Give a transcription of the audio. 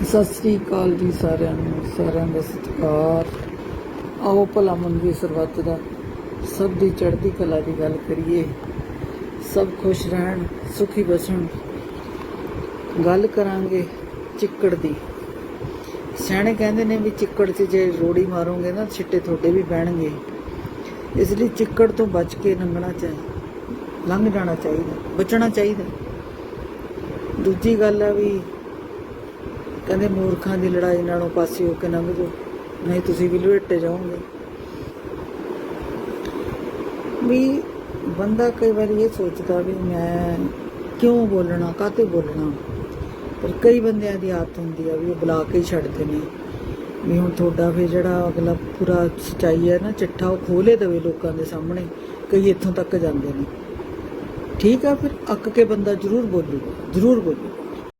ਸਤਿ ਸ੍ਰੀ ਅਕਾਲ ਜੀ ਸਾਰਿਆਂ ਨੂੰ, ਸਾਰਿਆਂ ਦਾ ਸਤਿਕਾਰ। ਆਓ ਭਲਾ ਮੰਗੀ ਸਰਬੱਤ ਦਾ। ਸਭ ਦੀ ਚੜ੍ਹਦੀ ਕਲਾ ਦੀ ਗੱਲ ਕਰੀਏ। ਸਭ ਖੁਸ਼ ਰਹਿਣ, ਸੁਖੀ ਬਸਣ। ਗੱਲ ਕਰਾਂਗੇ ਚਿੱਕੜ ਦੀ। ਸਿਆਣੇ ਕਹਿੰਦੇ ਨੇ ਵੀ ਚਿੱਕੜ 'ਚ ਜੇ ਰੋੜੀ ਮਾਰੋਗੇ ਨਾ, ਛਿੱਟੇ ਤੁਹਾਡੇ ਵੀ ਪੈਣਗੇ ਇਸ ਲਈ ਚਿੱਕੜ ਤੋਂ ਬਚ ਕੇ ਲੰਘਣਾ ਚਾਹੀਦਾ ਲੰਘ ਜਾਣਾ ਚਾਹੀਦਾ, ਬਚਣਾ ਚਾਹੀਦਾ। ਦੂਜੀ ਗੱਲ ਆ ਵੀ ਕਹਿੰਦੇ ਮੂਰਖਾਂ ਦੀ ਲੜਾਈ ਨਾਲੋਂ ਪਾਸੇ ਹੋ ਕੇ ਲੰਘ ਜਾਓ, ਨਹੀਂ ਤੁਸੀਂ ਵੀ ਲੁੱਟੇ ਜਾਓਗੇ। ਵੀ ਬੰਦਾ ਕਈ ਵਾਰੀ ਇਹ ਸੋਚਦਾ ਵੀ ਮੈਂ ਕਿਉਂ ਬੋਲਣਾ ਕਾਤੇ ਬੋਲਣਾ? ਪਰ ਕਈ ਬੰਦਿਆਂ ਦੀ ਆਦਤ ਹੁੰਦੀ ਆ ਵੀ ਉਹ ਬੁਲਾ ਕੇ ਹੀ ਛੱਡਦੇ ਨੇ। ਵੀ ਹੁਣ ਤੁਹਾਡਾ ਫਿਰ ਜਿਹੜਾ ਅਗਲਾ ਪੂਰਾ ਸਚਾਈ ਹੈ ਨਾ, ਚਿੱਠਾ ਉਹ ਖੋਲੇ ਦੇਵੇ ਲੋਕਾਂ ਦੇ ਸਾਹਮਣੇ, ਕਈ ਇੱਥੋਂ ਤੱਕ ਜਾਂਦੇ ਨੇ। ਠੀਕ ਆ ਫਿਰ, ਅੱਕ ਕੇ ਬੰਦਾ ਜ਼ਰੂਰ ਬੋਲੂਗਾ ਜ਼ਰੂਰ ਬੋਲੂ।